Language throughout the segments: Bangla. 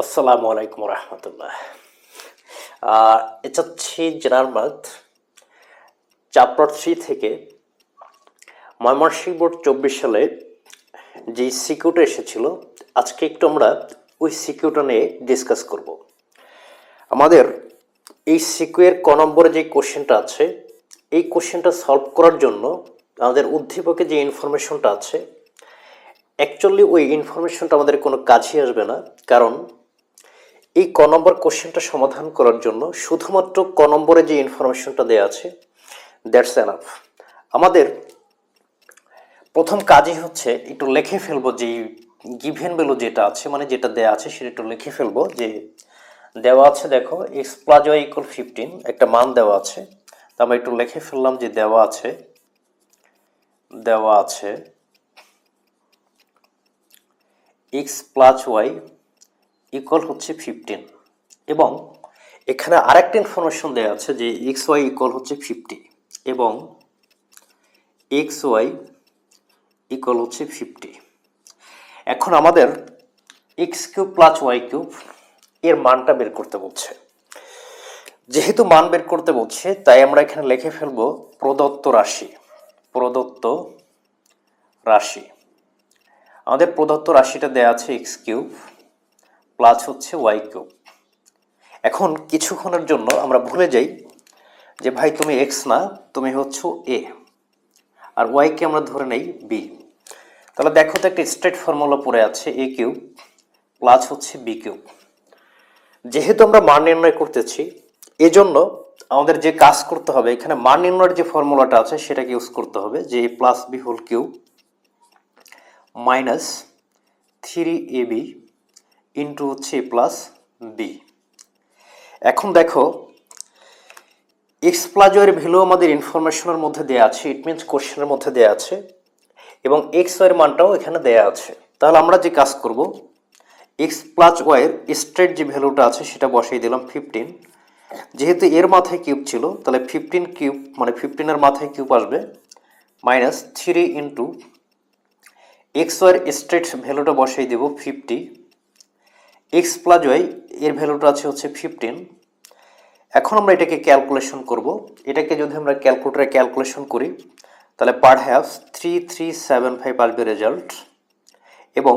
আসসালামু আলাইকুম রহমতুল্লাহ। এটা হচ্ছে জেনার মাথ চ্যাপ্টার থ্রি থেকে ময়মনসিংহ বোর্ড চব্বিশ সালে যে সিকিউটা এসেছিল, আজকে একটু আমরা ওই সিকিউটা নিয়ে ডিসকাস করব। আমাদের এই সিকিউয়ের ক নম্বরে যে কোশ্চেনটা আছে, এই কোশ্চেনটা সলভ করার জন্য আমাদের উদ্দীপকে যে ইনফরমেশনটা আছে, অ্যাকচুয়ালি ওই ইনফরমেশনটা আমাদের কোনো কাজই আসবে না, কারণ এই ক নম্বর কোশ্চেনটা সমাধান করার জন্য শুধুমাত্র ক নম্বরে যে ইনফরমেশনটা দেওয়া আছে দ্যাটস এনাফ আমাদের প্রথম কাজই হচ্ছে একটু লিখে ফেলব যে গিভেন ভ্যালু যেটা আছে মানে যেটা দেওয়া আছে সেটা একটু লিখে ফেলব যে দেওয়া আছে দেখো X plus Y equal fifteen একটা মান দেওয়া আছে। তা আমরা একটু লিখে ফেললাম যে দেওয়া আছে দেওয়া আছে এক্স প্লাস ওয়াই ইকুয়াল হচ্ছে ফিফটিন এবং এখানে আরেকটা ইনফরমেশন দেওয়া আছে যে এক্স ওয়াই ইকুয়াল হচ্ছে ফিফটি এবং এক্স ওয়াই ইকুয়াল হচ্ছে ফিফটি এখন আমাদের X cube plus Y cube এর মানটা বের করতে বলছে। যেহেতু মান বের করতে বলছে, তাই আমরা এখানে লিখে ফেলব প্রদত্ত রাশি। প্রদত্ত রাশি। আমাদের প্রদত্ত রাশিটা দেওয়া আছে এক্স কিউব প্লাস হচ্ছে ওয়াই কিউব এখন কিছুক্ষণের জন্য আমরা ভুলে যাই যে ভাই তুমি এক্স না, তুমি হচ্ছে এ আর ওয়াইকে আমরা ধরে নেই বি তাহলে দেখো তো একটা স্ট্রেট ফর্মুলা পড়ে আছে এ কিউব প্লাস হচ্ছে বি কিউব যেহেতু আমরা মান নির্ণয় করতেছি, এজন্য আমাদের যে কাজ করতে হবে, এখানে মান নির্ণয়ের যে ফর্মুলাটা আছে, সেটাকে ইউজ করতে হবে যে A plus B whole cube minus three A B into হচ্ছে এ প্লাস বি এখন দেখো এক্স প্লাস এর ভ্যালু আমাদের ইনফরমেশনের মধ্যে দেওয়া আছে ইট মিনস কোশ্চেনের মধ্যে দেওয়া আছে, এবং এক্স ওয়ের মানটাও এখানে দেওয়া আছে। তাহলে আমরা যে কাজ করব এক্স প্লাস ওয়াইয়ের স্ট্রেট যে ভ্যালুটা আছে, সেটা বসিয়ে দিলাম ফিফটিন যেহেতু এর মাথায় কিউব ছিল, তাহলে ফিফটিন কিউব মানে ফিফটিনের মাথায় কিউব আসবে মাইনাস থ্রি ইন্টু এক্স ওয়ার স্ট্রেট ভ্যালুটা বসাই দেব ফিফটি এক্স প্লাস ওয়াই এর ভ্যালুটা আছে হচ্ছে ফিফটিন এখন আমরা এটাকে ক্যালকুলেশন করব। এটাকে যদি আমরা ক্যালকুলেটারে ক্যালকুলেশন করি, তাহলে পার have three three seven five আসবে রেজাল্ট এবং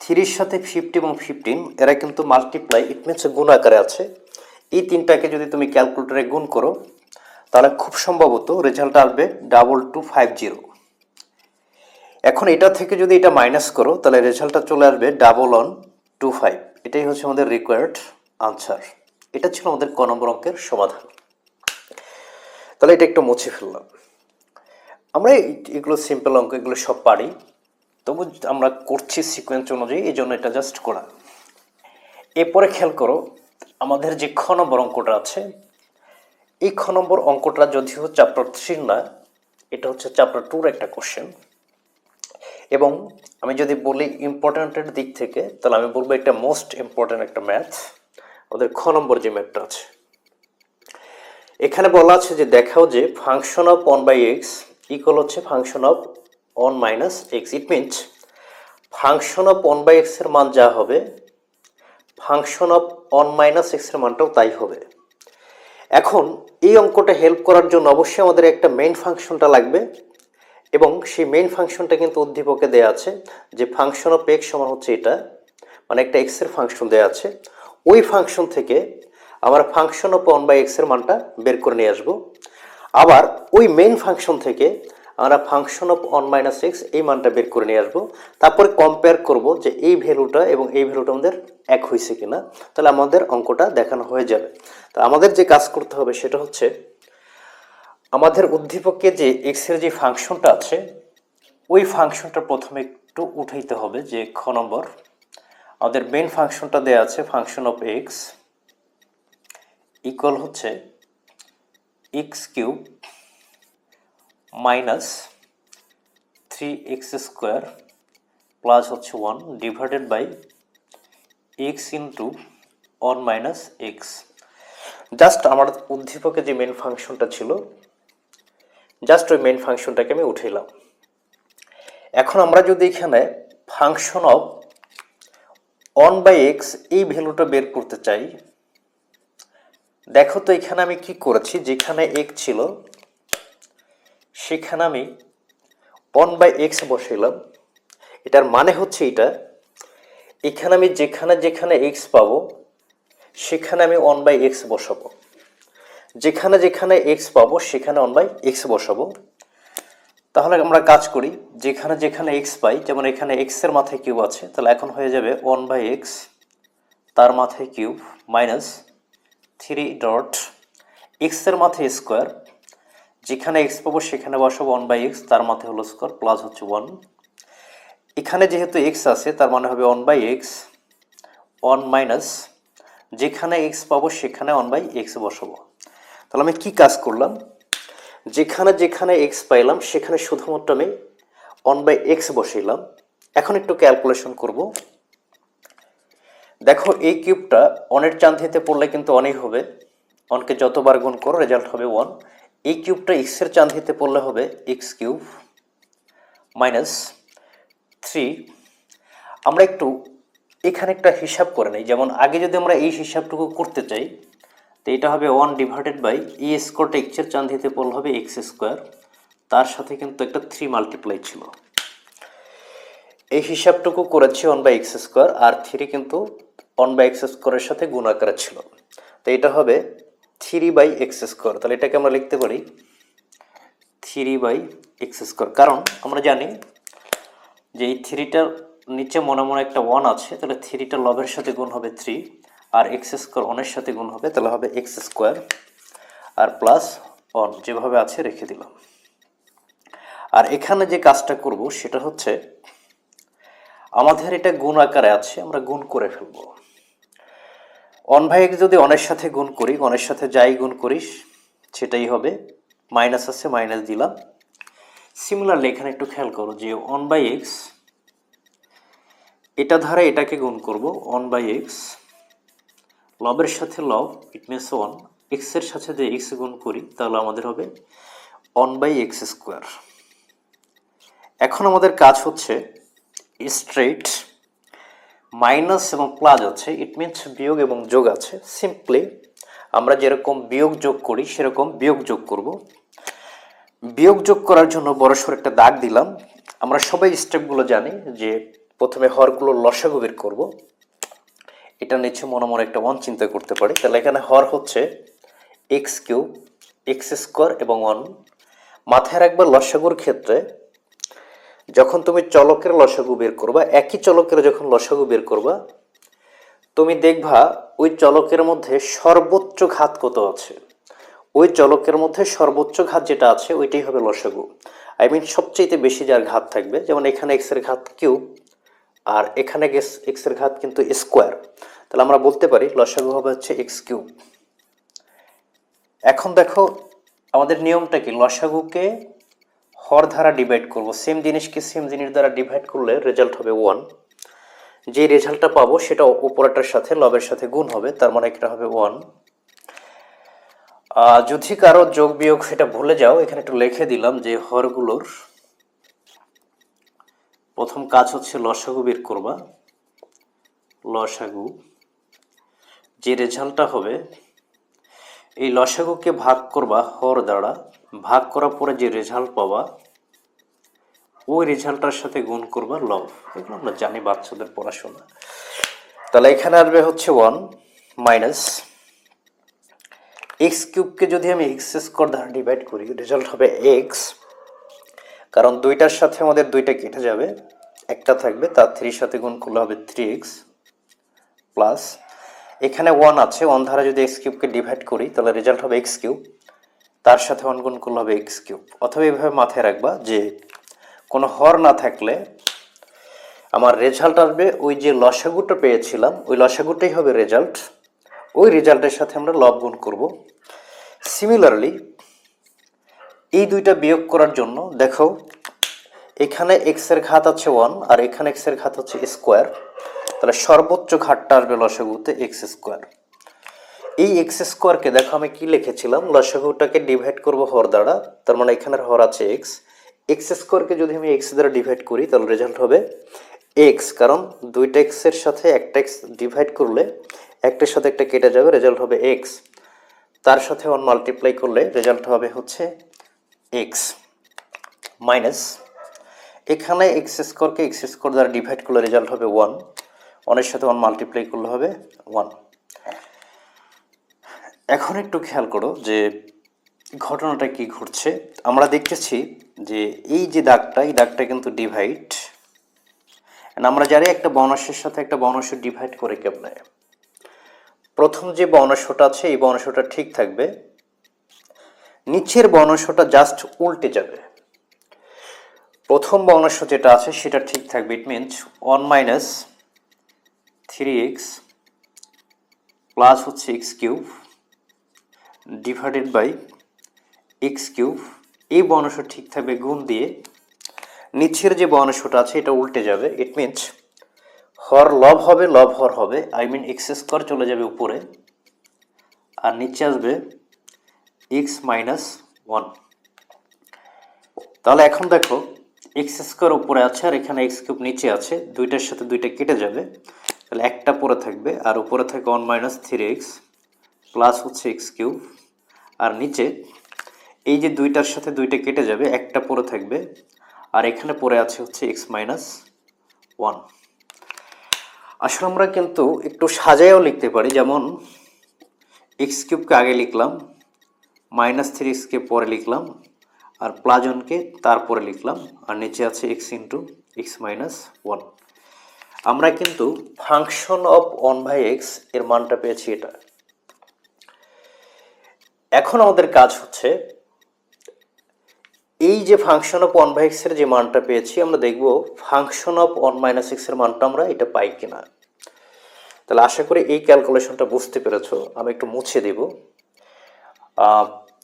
থ্রির সাথে ফিফটি এবং ফিফটিন এরা কিন্তু মাল্টিপ্লাই ইট মিনস গুণ আকারে আছে। এই তিনটাকে যদি তুমি ক্যালকুলেটারে গুণ করো, তাহলে খুব সম্ভবত রেজাল্ট আসবে ডাবল টু ফাইভ জিরো এখন এটা থেকে যদি এটা মাইনাস করো, তাহলে রেজাল্টটা চলে আসবে ডাবল অন টু ফাইভ এটাই হচ্ছে আমাদের রিকোয়ার্ড আনসার এটা ছিল আমাদের ক নম্বর অঙ্কের সমাধান। তাহলে এটা একটু মুছে ফেললাম। আমরা এগুলো সিম্পল অঙ্ক, এগুলো সব পারি। তবু আমরা করছি সিকোয়েন্স অনুযায়ী, এই জন্য এটা জাস্ট করা। এরপরে খেয়াল করো, আমাদের যে খ নম্বর অঙ্কটা আছে, এই খ নম্বর অঙ্কটা যদিও চ্যাপ্টার থ্রির না, এটা হচ্ছে চ্যাপ্টার টুর একটা কোশ্চেন এবং আমি যদি বলি ইম্পর্ট্যান্টের দিক থেকে, তাহলে আমি বলব এটা মোস্ট ইম্পর্ট্যান্ট একটা ম্যাথ ওদের খ নম্বর যে ম্যাথটা আছে। এখানে বলা আছে যে দেখাও যে function of one by X equal হচ্ছে function of one minus X it means function of one by এক্সের মান যা হবে ফাংশন অফ ওয়ান মাইনাস এক্সের মানটাও তাই হবে। এখন এই অঙ্কটা হেল্প করার জন্য অবশ্যই আমাদের একটা মেইন ফাংশনটা লাগবে। এবং সেই মেইন ফাংশনটা কিন্তু উদ্দীপকে দেওয়া আছে, যে ফাংশন অফ এক্স সমান হচ্ছে এটা মানে একটা এক্সের ফাংশন দেওয়া আছে। ওই ফাংশন থেকে আমরা ফাংশন অফ ওয়ান বাই এক্সের মানটা বের করে নিয়ে আসব। আবার ওই মেইন ফাংশন থেকে আমরা function of one minus X এই মানটা বের করে নিয়ে আসব। তারপরে কম্পেয়ার করব যে এই ভ্যালুটা এবং এই ভ্যালুটা আমাদের এক হয়েছে কিনা। তাহলে আমাদের অঙ্কটা দেখানো হয়ে যাবে। তা আমাদের যে কাজ করতে হবে সেটা হচ্ছে আমাদের উদ্দীপকে যে এক্সের যে ফাংশনটা আছে, ওই ফাংশনটা প্রথমে একটু উঠাইতে হবে যে খ নম্বর। আমাদের মেন ফাংশনটা দেওয়া আছে ফাংশন অফ এক্স ইকুয়াল হচ্ছে X cube minus three X square plus হচ্ছে one divided by X into one minus X just আমার উদ্দীপকে যে মেন ফাংশনটা ছিল জাস্ট ওই মেন ফাংশনটাকে আমি উঠাইলাম। এখন আমরা যদি এখানে function of one by X এই ভ্যালুটা বের করতে চাই, দেখো তো এখানে আমি কি করেছি? যেখানে এক্স ছিল, সেখানে আমি ওয়ান বাই এক্স বসাইলাম। এটার মানে হচ্ছে এটা এখানে আমি যেখানে যেখানে এক্স পাবো, সেখানে আমি ওয়ান বাই এক্স বসাবো। যেখানে যেখানে এক্স পাবো, সেখানে ওয়ান বাই এক্স বসাবো। তাহলে আমরা কাজ করি, যেখানে যেখানে এক্স পাই, যেমন এখানে এক্সের মাথায় কিউব আছে, তাহলে এখন হয়ে যাবে ওয়ান বাই এক্স তার মাথায় কিউব মাইনাস থ্রি ডট এক্সের মাথায় স্কোয়ার যেখানে এক্স পাবো, সেখানে বসাবো ওয়ান বাই এক্স তার মাথায় হলো স্কোয়ার প্লাস হচ্ছে ওয়ান এখানে যেহেতু এক্স আছে, তার মানে হবে one by X one minus যেখানে এক্স পাবো, সেখানে ওয়ান বাই এক্স বসাবো। তাহলে আমি কি কাজ করলাম? যেখানে যেখানে এক্স পাইলাম, সেখানে শুধুমাত্র আমি ওয়ান বাই এক্স বসাইলাম। এখন একটু ক্যালকুলেশন করব। দেখো, এই কিউবটা অনের চান্দিতে পড়লে কিন্তু অনেক হবে। অনকে যতবার গুণ করো রেজাল্ট হবে ওয়ান এই কিউবটা এক্সের চান্দিতে পড়লে হবে এক্স কিউব মাইনাস থ্রি আমরা একটু এখানে একটা হিসাব করে নিই। যেমন আগে যদি আমরা এই হিসাবটুকু করতে চাই এটা হবে ওয়ান ডিভাইডেড বাই ই স্কোয়ারটা এক্সের চান্দিতে পড়লে হবে এক্স স্কোয়ার তার সাথে কিন্তু একটা থ্রি মাল্টিপ্লাই ছিল। এই হিসাবটুকু করেছি ওয়ান বাই এক্স স্কোয়ার আর থ্রি কিন্তু ওয়ান বাই এক্স স্কোয়ারের সাথে গুণ আকারে ছিল। তো এটা হবে থ্রি বাই এক্স স্কোয়ার তাহলে এটাকে আমরা লিখতে পারি থ্রি বাই এক্স স্কোয়ার কারণ আমরা জানি যে এই থ্রিটার নিচে মনে মনে একটা ওয়ান আছে, তাহলে থ্রিটা লবের সাথে গুণ হবে থ্রি আর এক্স স্কোয়ার ওয়ানের সাথে গুণ হবে, তাহলে হবে এক্স স্কোয়ার আর প্লাস ওয়ান যেভাবে আছে রেখে দিলাম। আর এখানে যে কাজটা করব, সেটা হচ্ছে আমাদের এটা গুণ আকারে আছে, আমরা গুণ করে ফেলব। অন এক্স যদি অনের সাথে গুণ করি অনের সাথে যাই গুণ করিস, সেটাই হবে মাইনাস আছে মাইনাস দিলাম। সিমিলারলি এখানে একটু খেয়াল করো যে ওয়ান বাই এক্স এটা ধারা এটাকে গুণ করব ওয়ান বাই এক্স লবের সাথে লব ইট মিনস ওয়ান এক্সের সাথে যদি এক্স গুণ করি, তাহলে আমাদের হবে ওয়ান বাই এক্স স্কোয়ার এখন আমাদের কাজ হচ্ছে স্ট্রেট মাইনাস এবং প্লাস আছে ইট মিনস বিয়োগ এবং যোগ আছে। সিম্পলি আমরা যেরকম বিয়োগ যোগ করি, সেরকম বিয়োগ যোগ করব। বিয়োগ যোগ করার জন্য বড়সড় একটা দাগ দিলাম। আমরা সবাই স্টেপগুলো জানি যে প্রথমে হরগুলো লসাগু বের করব। এটা নিচে মনে মনে একটা ওয়ান চিন্তা করতে পারি। তাহলে এখানে হর হচ্ছে এক্স কিউব এক্স স্কোয়ার এবং ওয়ান মাথায় রাখবার লসাগুর ক্ষেত্রে যখন তুমি চলকের লসাগু বের করবা, একই চলকের যখন লসাগু বের করবা, তুমি দেখবা ওই চলকের মধ্যে সর্বোচ্চ ঘাত কত আছে? ওই চলকের মধ্যে সর্বোচ্চ ঘাত যেটা আছে, ওইটাই হবে লসাগু। আই মিন সবচেয়ে বেশি যার ঘাত থাকবে, যেমন এখানে এক্সের ঘাত কিউ আর এখানে এক্সের ঘাত কিন্তু স্কোয়ার তাহলে আমরা বলতে পারি লসাগু হবে হচ্ছে এক্স কিউব এখন দেখো, আমাদের নিয়মটা কি? লসাগুকে হর দ্বারা ডিভাইড করব। সেম জিনিসকে সেম জিনিস দ্বারা ডিভাইড করলে রেজাল্ট হবে ওয়ান যে রেজাল্টটা পাবো সেটা উপরেটার সাথে লবের সাথে গুণ হবে, তার মানে এটা হবে ওয়ান যদি কারও যোগ বিয়োগ সেটা ভুলে যাও, এখানে একটু লিখে দিলাম যে হরগুলোর প্রথম কাজ হচ্ছে লসাগু বের করবা। লসাগু, যে রেজাল্টটা হবে, এই লসাগুকে ভাগ করবা হর দ্বারা। ভাগ করার পরে যে রেজাল্ট পাবা, ওই রেজাল্টটার সাথে গুণ করবা লব। এগুলো আমরা জানি বাচ্চাদের পড়াশোনা। তাহলে এখানে আসবে হচ্ছে ওয়ান মাইনাস এক্স কিউবকে যদি আমি এক্স স্কোয়ার দ্বারা ডিভাইড করি রেজাল্ট হবে এক্স কারণ দুইটার সাথে আমাদের দুইটা কেটে যাবে। একটা থাকবে, তার থ্রির সাথে গুণ করলে হবে থ্রি এক্স প্লাস। এখানে ওয়ান আছে, ওয়ান ধারা যদি এক্স কিউবকে ডিভাইড করি, তাহলে রেজাল্ট হবে এক্স কিউব। তার সাথে ওয়ান গুণ করলে হবে এক্স কিউব। অথবা এইভাবে মাথায় রাখবা যে, কোনো হর না থাকলে আমার রেজাল্ট আসবে ওই যে লসাগুটা পেয়েছিলাম, ওই লসাগুটাই হবে রেজাল্ট। ওই রেজাল্টের সাথে আমরা লব গুণ করব। সিমিলারলি এই দুইটা বিয়োগ করার জন্য দেখো, এখানে এক্সের ঘাত আছে ওয়ান আর এখানে এক্সের ঘাত হচ্ছে স্কোয়ার তাহলে সর্বোচ্চ ঘাটটা আসবে লসাগুতে এক্স স্কোয়ার এই এক্স স্কোয়ারকে দেখো আমি কি লিখেছিলাম? লসাগুটাকে ডিভাইড করব হর দ্বারা, তার মানে এখানের হর আছে এক্স এক্স স্কোয়ারকে যদি আমি এক্স দ্বারা ডিভাইড করি, তাহলে রেজাল্ট হবে এক্স কারণ দুইটা এক্সের সাথে একটা এক্স ডিভাইড করলে একটার সাথে একটা কেটে যাবে রেজাল্ট হবে এক্স তার সাথে ওয়ান মাল্টিপ্লাই করলে রেজাল্ট হবে হচ্ছে এক্স মাইনাস এখানে এক্স স্কোরকে এক্স স্কোর দ্বারা ডিভাইড করলে রেজাল্ট হবে ওয়ান ওয়ানের সাথে ওয়ান মাল্টিপ্লাই করলে হবে ওয়ান এখন একটু খেয়াল করো যে ঘটনাটা কি ঘটছে। আমরা দেখতেছি যে এই যে দাগটা, এই দাগটা কিন্তু ডিভাইড আমরা জানি একটা বর্ণাংশের সাথে একটা বর্ণাংশ ডিভাইড করে কেমনে। প্রথম যে বর্ণাংশটা আছে, এই বর্ণাংশটা ঠিক থাকবে। নিচের বর্ণাংশটা জাস্ট উল্টে যাবে। প্রথম বর্ণাংশ যেটা আছে, সেটা ঠিক থাকবে। It means one minus three X plus হচ্ছে X cube divided by X cube এই বর্ণাংশ ঠিক থাকবে গুণ দিয়ে। নিচের যে বর্ণাংশটা আছে, এটা উল্টে যাবে। ইট মিনস হর লব হবে, লব হর হবে। আই মিন এক্স স্কোয়ার চলে যাবে উপরে। আর নিচে আসবে এক্স মাইনাস ওয়ান তাহলে এখন দেখো এক্স স্কোয়ার উপরে আছে আর এখানে এক্স কিউব নিচে আছে, দুইটার সাথে দুইটা কেটে যাবে। তাহলে একটা পরে থাকবে, আর উপরে থাকে one minus three X plus হচ্ছে এক্স কিউব আর নিচে এই যে দুইটার সাথে দুইটা কেটে যাবে, একটা পরে থাকবে, আর এখানে পড়ে আছে হচ্ছে এক্স মাইনাস ওয়ান আসলে আমরা কিন্তু একটু সাজায়ও লিখতে পারি, যেমন এক্স কিউবকে আগে লিখলাম মাইনাস থ্রি এক্সকে পরে লিখলাম আর প্লাজনকে তারপরে লিখলাম আর নিচে আছে X into X minus one. আমরা কিন্তু ফাংশন অফ ওয়ান বাই এক্সের মানটা পেয়েছি এটা। এখন আমাদের কাজ হচ্ছে এই যে ফাংশন অফ ওয়ান বাই এক্সের যে মানটা পেয়েছি, আমরা দেখব ফাংশন অফ ওয়ান মাইনাস এক্সের মানটা আমরা এটা পাই কিনা। তাহলে আশা করি এই ক্যালকুলেশনটা বুঝতে পেরেছ, আমি একটু মুছে দেব।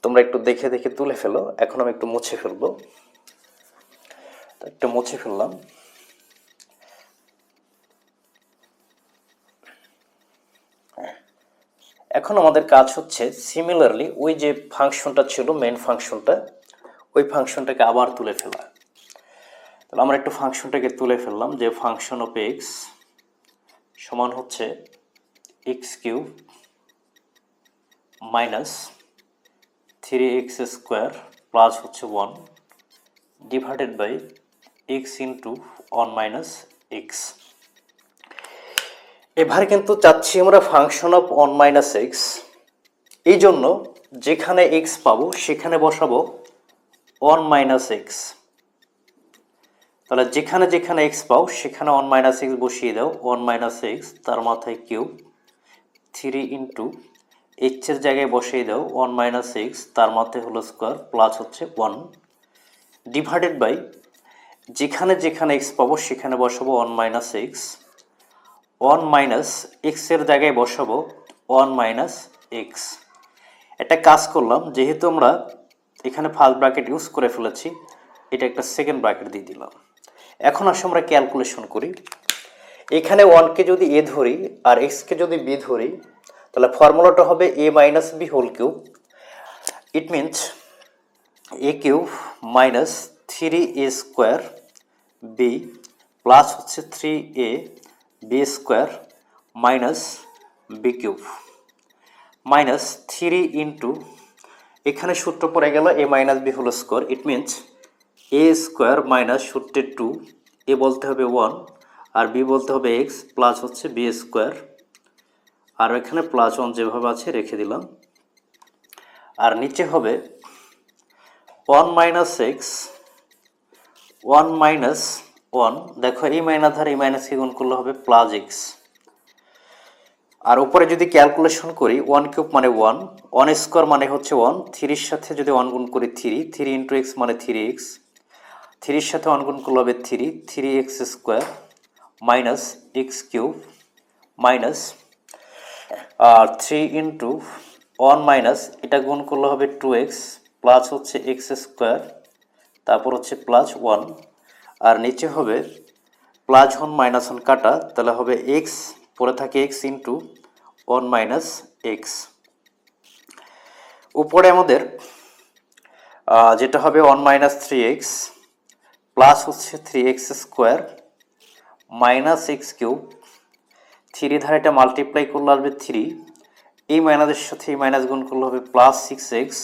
তোমরা একটু দেখে দেখে তুলে ফেলো। এখন আমি একটু মুছে ফেলব। একটু মুছে ফেললাম। এখন আমাদের কাজ হচ্ছে সিমিলারলি ওই যে ফাংশনটা ছিল মেন ফাংশনটা, ওই ফাংশনটাকে আবার তুলে ফেলা। তাহলে আমরা একটু ফাংশনটাকে তুলে ফেললাম, যে ফাংশন অফ এক্স সমান হচ্ছে X cube minus three X square plus হচ্ছে one divided by X into one minus X এবার কিন্তু চাচ্ছি আমরা function of one minus X এই জন্য যেখানে এক্স পাবো, সেখানে বসাবো ওয়ান মাইনাস এক্স তাহলে যেখানে যেখানে এক্স পাও, সেখানে ওয়ান মাইনাস এক্স বসিয়ে দাও ওয়ান মাইনাস এক্স তার মাথায় কিউব থ্রি ইন্টু এইচের জায়গায় বসিয়ে দাও ওয়ান মাইনাস এক্স তার মাথায় হলো স্কোয়ার প্লাস হচ্ছে ওয়ান ডিভাইডেড বাই যেখানে যেখানে এক্স পাবো, সেখানে বসাবো one minus X one minus এক্সের জায়গায় বসাবো ওয়ান মাইনাস এক্স একটা কাজ করলাম, যেহেতু আমরা এখানে ফার্স্ট ব্র্যাকেট ইউজ করে ফেলেছি, এটা একটা সেকেন্ড ব্র্যাকেট দিয়ে দিলাম। এখন আসে আমরা ক্যালকুলেশন করি। এখানে ওয়ানকে যদি এ ধরি, আর এক্সকে যদি বি ধরি তাহলে ফর্মুলাটা হবে A minus B whole cube it means A cube minus three A square B plus হচ্ছে three A B square minus B cube minus three into এখানে সূত্র পড়ে গেল A minus B whole square it means A square minus সূত্রের টু এ বলতে হবে ওয়ান আর বি বলতে হবে এক্স প্লাস হচ্ছে বি স্কোয়ার আর এখানে প্লাস ওয়ান যেভাবে আছে রেখে দিলাম। আর নিচে হবে one minus X one minus one দেখো, এই মাইনাস ধার এই মাইনাসকে গুণ করলে হবে প্লাস এক্স আর উপরে যদি ক্যালকুলেশন করি ওয়ান কিউব মানে ওয়ান ওয়ান স্কোয়ার মানে হচ্ছে ওয়ান থ্রির সাথে যদি ওয়ান গুণ করি থ্রি থ্রি ইন্টু এক্স মানে থ্রি এক্স থ্রির সাথে ওয়ান গুণ করলে হবে three three X square minus X cube minus আর থ্রি ইন্টু ওয়ান মাইনাস এটা গুণ করলে হবে টু এক্স প্লাস হচ্ছে এক্স স্কোয়ার তারপর হচ্ছে প্লাস ওয়ান আর নিচে হবে প্লাস ওয়ান মাইনাস ওয়ান কাটা, তাহলে হবে এক্স পরে থাকে X into one minus X উপরে আমাদের যেটা হবে one minus three X plus হচ্ছে three X square minus X cube three ধারে এটা মাল্টিপ্লাই করলে আসবে থ্রি। এই মাইনাসের সাথে এই মাইনাস গুণ করলে হবে প্লাস সিক্স এক্স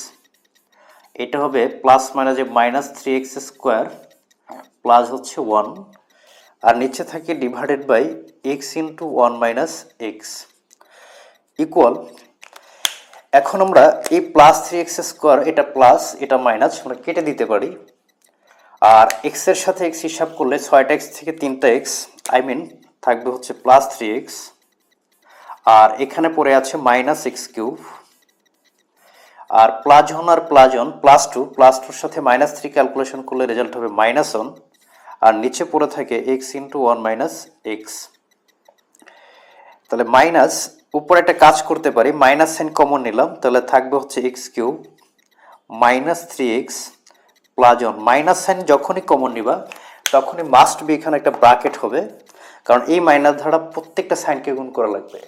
এটা হবে প্লাস মাইনাসে minus three X square plus হচ্ছে ওয়ান আর নিচে থাকে divided by X into one minus X equal এখন আমরা এই প্লাস থ্রি এক্স স্কোয়ার এটা প্লাস এটা মাইনাস আমরা কেটে দিতে পারি। আর এক্সের সাথে এক্স হিসাব করলে ছয়টা এক্স থেকে তিনটা এক্স আই মিন থাকবে হচ্ছে প্লাস থ্রি এক্স আর এখানে পড়ে আছে মাইনাস এক্স কিউব আর প্লাস ওয়ান আর plus one plus two plus টুর সাথে মাইনাস থ্রি ক্যালকুলেশন করলে রেজাল্ট হবে মাইনাস ওয়ান আর নিচে পড়ে থাকে X into one minus X তাহলে মাইনাস উপরে একটা কাজ করতে পারি মাইনাস সাইন কমন নিলাম, তাহলে থাকবে হচ্ছে X cube minus three X plus one minus sign যখনই কমন নিবা, তখনই মাস্ট বি এখানে একটা ব্রাকেট হবে কারণ এই মাইনাস ধারা প্রত্যেকটা সাইনকে গুণ করা লাগবে।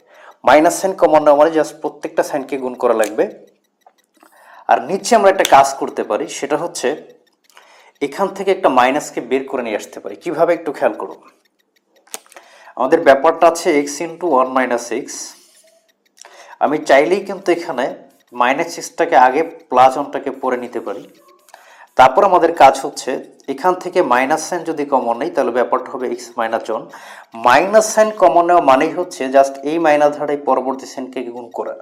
মাইনাস সাইন কমন নেওয়া মানে জাস্ট প্রত্যেকটা সাইনকে গুণ করা লাগবে। আর নিচে আমরা একটা কাজ করতে পারি, সেটা হচ্ছে এখান থেকে একটা মাইনাসকে বের করে নিয়ে আসতে পারি। কীভাবে একটু খেয়াল করুন। আমাদের ব্যাপারটা আছে X into one minus X আমি চাইলেই কিন্তু এখানে মাইনাস সিক্সটাকে আগে প্লাস ওয়ানটাকে পরে নিতে পারি। তারপর আমাদের কাজ হচ্ছে, এখান থেকে মাইনাস সাইন যদি কমন নেই, তাহলে ব্যাপারটা হবে X minus one minus sign common নেওয়া মানেই হচ্ছে জাস্ট এই মাইনাস ধারায় পরবর্তী সাইনকে গুণ করা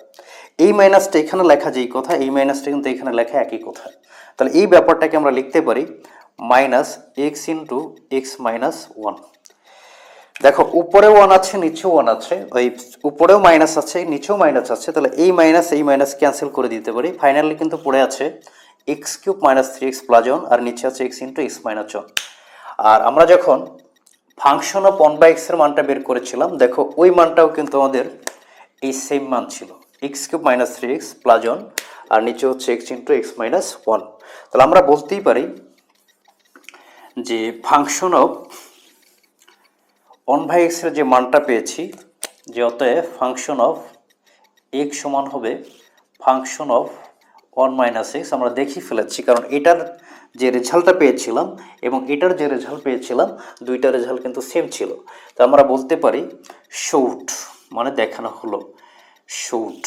এই মাইনাসটা এখানে লেখা যেই কথা, এই মাইনাসটা কিন্তু এখানে লেখা একই কথা। তাহলে এই ব্যাপারটাকে আমরা লিখতে পারি minus X into X minus one দেখো, উপরে ওয়ান আছে, নিচেও ওয়ান আছে, ওই উপরেও মাইনাস আছে, নিচেও মাইনাস আছে, তাহলে এই মাইনাস এই মাইনাস ক্যান্সেল করে দিতে পারি। ফাইনালি কিন্তু পড়ে আছে X cube minus three X plus one আর নিচে আছে X into X minus one আর আমরা যখন ফাংশন অফ ওয়ান বাই এক্সের মানটা বের করেছিলাম, দেখো ওই মানটাও কিন্তু আমাদের এই সেম মান ছিল। X cube minus three X plus one আর নিচে হচ্ছে X into X minus one তাহলে আমরা বলতেই পারি যে ফাংশন অফ ওয়ান বাই এক্সের যে মানটা পেয়েছি, যে অতএব ফাংশন অফ এক্স সমান হবে function of one minus X আমরা দেখি ফেলেছি, কারণ এটার যে রেজাল্টটা পেয়েছিলাম এবং এটার যে রেজাল্ট পেয়েছিলাম, দুইটা রেজাল্ট কিন্তু সেম ছিল। তো আমরা বলতে পারি শৌট মানে দেখানো হলো। শৌট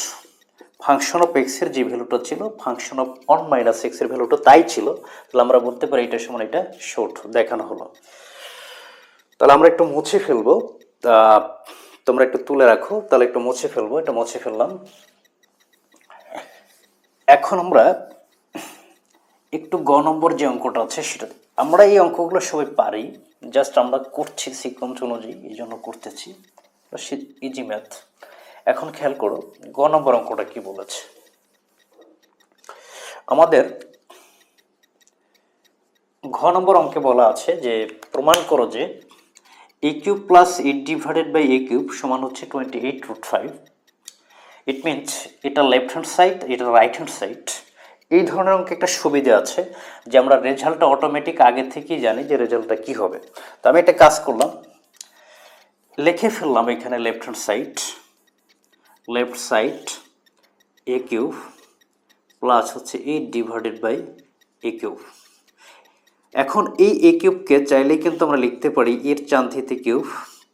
ফাংশন অফ এক্সের যে ভ্যালুটা ছিল ফাংশন অফ ওয়ান মাইনাস এক্সের ভ্যালুটা তাই ছিল। তাহলে আমরা বলতে পারি এটার সমান এটা শর্ট দেখানো হলো। তাহলে আমরা একটু মুছে ফেলব। তোমরা একটু তুলে রাখো। তাহলে একটু মুছে ফেলব। এটা মুছে ফেললাম। এখন আমরা একটু গ নম্বর যে অঙ্কটা আছে সেটা আমরা এই অঙ্কগুলো সবাই পারি জাস্ট আমরা করছি সিকোয়েন্স অনুযায়ী, এই জন্য করতেছি। ইজি ম্যাথ এখন খেয়াল করো, গ নম্বর অঙ্কটা কি বলেছে। আমাদের ঘ নম্বর অঙ্কে বলা আছে যে, প্রমাণ করো যে A cube plus eight divided by A cube সমান হচ্ছে twenty eight root five it means এটা লেফট হ্যান্ড সাইড এটা রাইট হ্যান্ড সাইড এই ধরনের অঙ্কে একটা সুবিধা আছে যে আমরা রেজাল্টটা অটোমেটিক আগে থেকেই জানি যে রেজাল্টটা কি হবে। তো আমি একটা কাজ করলাম। লিখে ফেললাম এখানে left hand side left side A cube plus হচ্ছে eight divided by A cube এখন এই এ কিউবকে চাইলেই কিন্তু আমরা লিখতে পারি এর চান্দিতে কিউব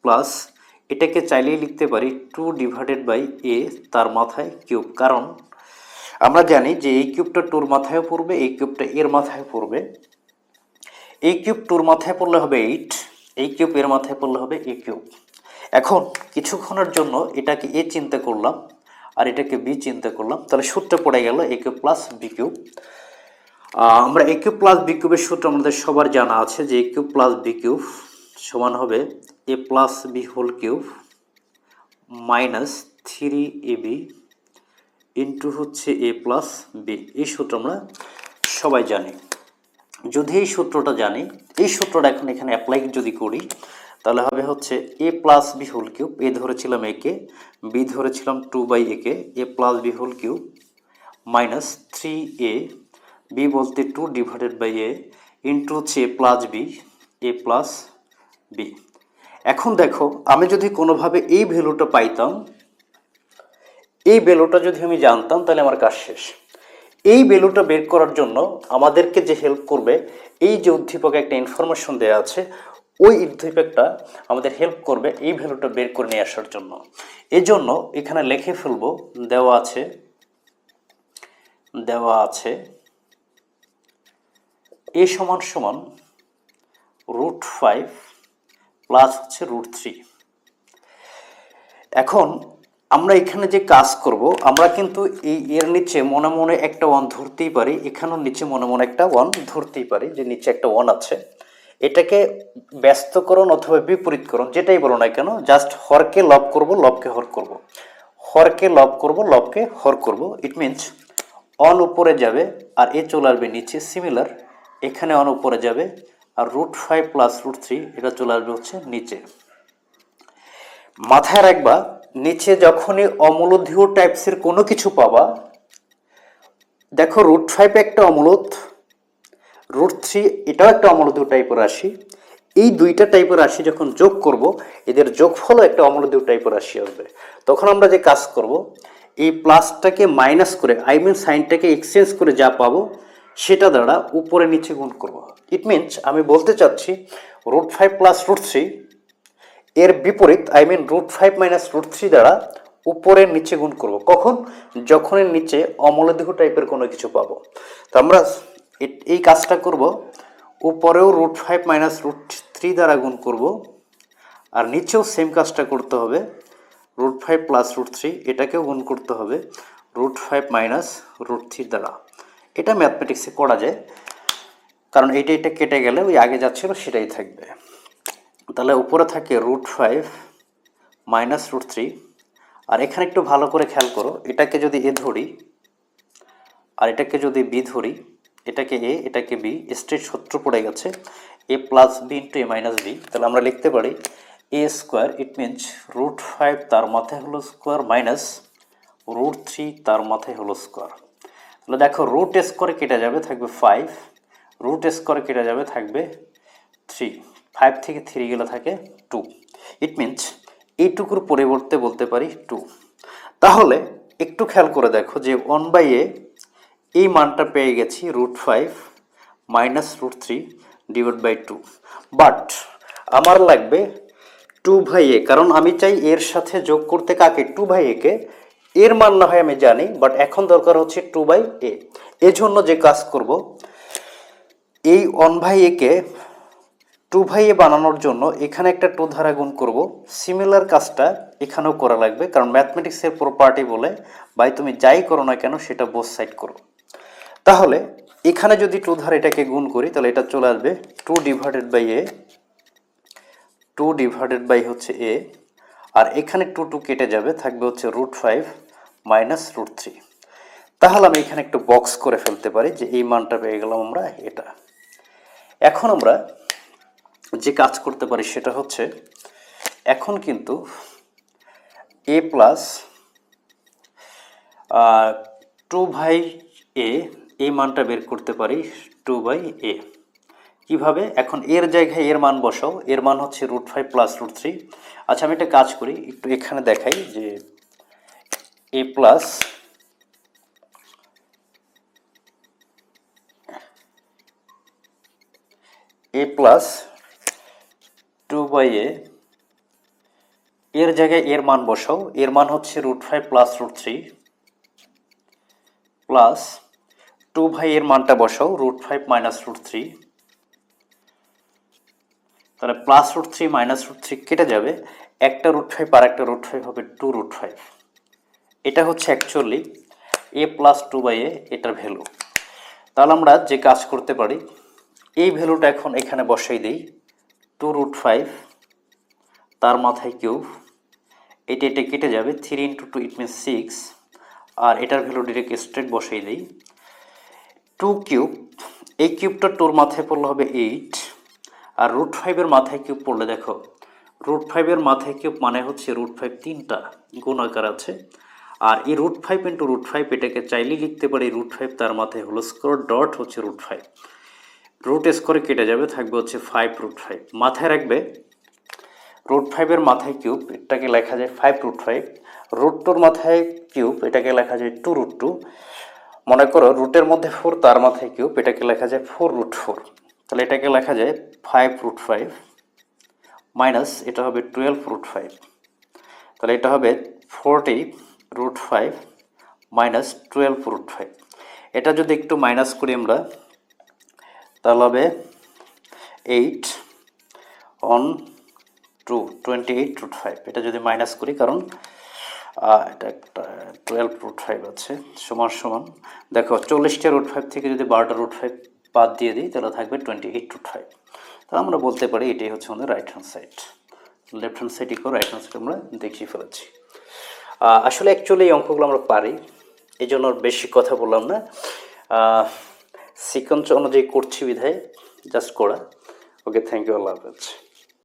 প্লাস এটাকে চাইলেই লিখতে পারি টু ডিভাইডেড বাই এ তার মাথায় কিউব। কারণ আমরা জানি যে এই কিউবটা টুর মাথায় পড়বে, এই কিউবটা এর মাথায় পড়বে। এই কিউব টুর মাথায় পড়লে হবে এইট, এই কিউব এর মাথায় পড়লে হবে এ কিউব। এখন কিছুক্ষণের জন্য এটাকে এ চিন্তা করলাম আর এটাকে বি চিন্তা করলাম। তাহলে সূত্র পড়ে গেল A cube plus B cube. আমরা এ কিউব প্লাস বি কিউবের সূত্র আমাদের সবার জানা আছে যে A cube plus B cube সমান হবে A plus B whole cube minus three A B into হচ্ছে এ প্লাস বি এই সূত্র আমরা সবাই জানি। যদি এই সূত্রটা জানি, এই সূত্রটা এখন এখানে অ্যাপ্লাই যদি করি, তাহলে হবে হচ্ছে A plus B whole cube A ধরেছিলাম একে বি ধরেছিলাম টু বাই একে A plus B whole cube minus three A B বলতে two divided by A into হচ্ছে A plus B A plus B এখন দেখো, আমি যদি কোনোভাবে এই ভ্যালুটা পাইতাম, এই ভ্যালুটা যদি আমি জানতাম, তাহলে আমার কাজ শেষ। এই ভ্যালুটা বের করার জন্য আমাদেরকে যে হেল্প করবে, এই যে উদ্দীপকে একটা ইনফরমেশন দেওয়া আছে, ওই ইনফিপ্যাক্টটা আমাদের হেল্প করবে এই ভ্যালুটা বের করে নিয়ে আসার জন্য। এজন্য এখানে লিখে ফেলব, দেওয়া আছে দেওয়া আছে এ সমান সমান রুট ফাইভ প্লাস হচ্ছে রুট থ্রি। এখন আমরা এখানে যে কাজ করব, আমরা কিন্তু এই এর নিচে মনে মনে একটা ওয়ান ধরতেই পারি, এখানেও নিচে মনে মনে একটা ওয়ান ধরতেই পারি, যে নিচে একটা ওয়ান আছে। এটাকে ব্যস্তকরণ অথবা বিপরীতকরণ, যেটাই বলো না কেন জাস্ট হরকে লব করব, লবকে হর করব। হরকে লব করব, লবকে হর করব। ইট মিনস অন উপরে যাবে আর এ চলে আসবে নিচে সিমিলার এখানে অন উপরে যাবে আর root five plus root three এটা চলে আসবে হচ্ছে নিচে। মাথায় রাখবা, নিচে যখনই অমূলধীয় টাইপসের কোনো কিছু পাবা, দেখো রুট ফাইভ একটা অমূলত রুট থ্রি এটাও একটা অমূলধীয় টাইপের রাশি। এই দুইটা টাইপের রাশি যখন যোগ করব, এদের যোগফলও একটা অমূলধীয় টাইপের রাশি আসবে। তখন আমরা যে কাজ করব, এই প্লাসটাকে মাইনাস করে আই মিন সাইনটাকে এক্সচেঞ্জ করে যা পাবো সেটা দ্বারা উপরে নিচে গুণ করব। ইট মিনস আমি বলতে চাচ্ছি root five plus root three এর বিপরীত I mean root five minus root three দ্বারা উপরের নিচে গুণ করব। কখন? যখনের নিচে অমলদেহ টাইপের কোনো কিছু পাবো। তো আমরা এই কাজটা করব। উপরেও root five minus root three দ্বারা গুণ করব, আর নিচেও সেম কাজটা করতে হবে। Root five plus root three এটাকেও গুণ করতে হবে। Root five minus root three দ্বারা। এটা ম্যাথমেটিক্সে করা যায়। কারণ এইটা এটা কেটে গেলে ওই আগে যাচ্ছিল সেটাই থাকবে। তাহলে উপরে থাকে root five minus root three আর এখানে একটু ভালো করে খেয়াল করো, এটাকে যদি এ ধরি, আর এটাকে যদি বি ধরি, এটাকে এ, এটাকে বি স্ট্রেট সূত্র পড়ে গেছে। A plus B into A minus B তাহলে আমরা লিখতে পারি A square it means root five তার মাথায় হলো স্কোয়ার মাইনাস রুট থ্রি তার মাথায় হলো স্কোয়ার তাহলে দেখো রুট স্কোয়ারে কেটে যাবে, থাকবে ফাইভ রুট স্কোয়ারে কেটে যাবে, থাকবে থ্রি ফাইভ থেকে থ্রি গেলে থাকে টু ইট মিনস এইটুকুর পরিবর্তে বলতে পারি টু তাহলে একটু খেয়াল করে দেখো যে ওয়ান বাই এ এই মানটা পেয়ে গেছি root five minus root three divide by two but আমার লাগবে টু ভাই এ কারণ আমি চাই এর সাথে যোগ করতে কাকে? টু ভাই একে এর মান না হয় আমি জানি বাট এখন দরকার হচ্ছে টু বাই এ এজন্য যে কাজ করব, এই ওয়ান ভাই একে টু ভাই এ বানানোর জন্য এখানে একটা টু ধারা গুণ করব। সিমিলার কাজটা এখানেও করা লাগবে, কারণ ম্যাথমেটিক্সের প্রপার্টি বলে ভাই তুমি যাই করো না কেন সেটা বোস সাইড করো। তাহলে এখানে যদি টু ধারা এটাকে গুণ করি, তাহলে এটা চলে আসবে two divided by A two divided by হচ্ছে এ আর এখানে টু টু কেটে যাবে, থাকবে হচ্ছে root five minus root three তাহলে আমি এখানে একটু বক্স করে ফেলতে পারি যে এই মানটা পেয়ে গেলাম আমরা এটা। এখন আমরা যে কাজ করতে পারি সেটা হচ্ছে, এখন কিন্তু A plus two by A এই মানটা বের করতে পারি টু বাই এ কীভাবে? এখন এর জায়গায় এর মান বসাও। এর মান হচ্ছে root five plus root three আচ্ছা আমি একটা কাজ করি, একটু এখানে দেখাই যে A plus A plus two by A এর জায়গায় এর মান বসাও। এর মান হচ্ছে root five plus root three plus two by এর মানটা বসাও। Root five minus root three তাহলে plus root three minus root three কেটে যাবে। একটা রুট ফাইভ আর একটা রুট ফাইভ হবে টু রুট ফাইভ এটা হচ্ছে actually A plus two by A এটার ভ্যালু তাহলে আমরা যে কাজ করতে পারি, এই ভ্যালুটা এখন এখানে বসাই দিই টু রুট ফাইভ তার মাথায় কিউব এটা এটা কেটে যাবে three into two it means six আর এটার ভ্যালু ডিরেক্ট স্ট্রেট বসাই দিই। টু কিউব এই কিউবটা টুর মাথায় পড়লে হবে এইট আর রুট ফাইভের মাথায় কিউব পড়লে দেখো রুট ফাইভের মাথায় কিউব মানে হচ্ছে রুট ফাইভ তিনটা গুণ আকার আছে। আর এই root five into root five এটাকে চাইলেই লিখতে পারি রুট ফাইভ তার মাথায় হলো স্কোর ডট হচ্ছে রুট ফাইভ রুট স্কোরে কেটে যাবে, থাকবে হচ্ছে ফাইভ রুট ফাইভ মাথায় রাখবে রুট ফাইভের মাথায় কিউব এটাকে লেখা যায় ফাইভ রুট ফাইভ রুট টুর মাথায় কিউব এটাকে লেখা যায় টু রুট টু মনে করো রুটের মধ্যে ফোর তার মাথায় কিউব এটাকে লেখা যায় ফোর রুট ফোর তাহলে এটাকে লেখা যায় ফাইভ রুট ফাইভ মাইনাস এটা হবে টুয়েলভ রুট ফাইভ তাহলে এটা হবে forty root five minus twelve root five এটা যদি একটু মাইনাস করি আমরা, তাহলে হবে eight on two twenty eight root five এটা যদি মাইনাস করি, কারণ এটা একটা টুয়েলভ রুট ফাইভ আছে, সমান সমান। দেখো, চল্লিশটা রুট ফাইভ থেকে যদি বারোটা রুট ফাইভ বাদ দিয়ে দিই, তাহলে থাকবে টোয়েন্টি এইট রুট ফাইভ তাহলে আমরা বলতে পারি এটাই হচ্ছে আমাদের right hand side left hand side eco right hand side আমরা দেখিয়ে ফেলেছি। আসলে অ্যাকচুয়ালি এই অঙ্কগুলো আমরা পারি এই জন্য বেশি কথা বললাম না। সিকোয়েন্স অনুযায়ী করছি বিধায় জাস্ট করা। ওকে থ্যাংক ইউ আল্লাহ হাফেজ।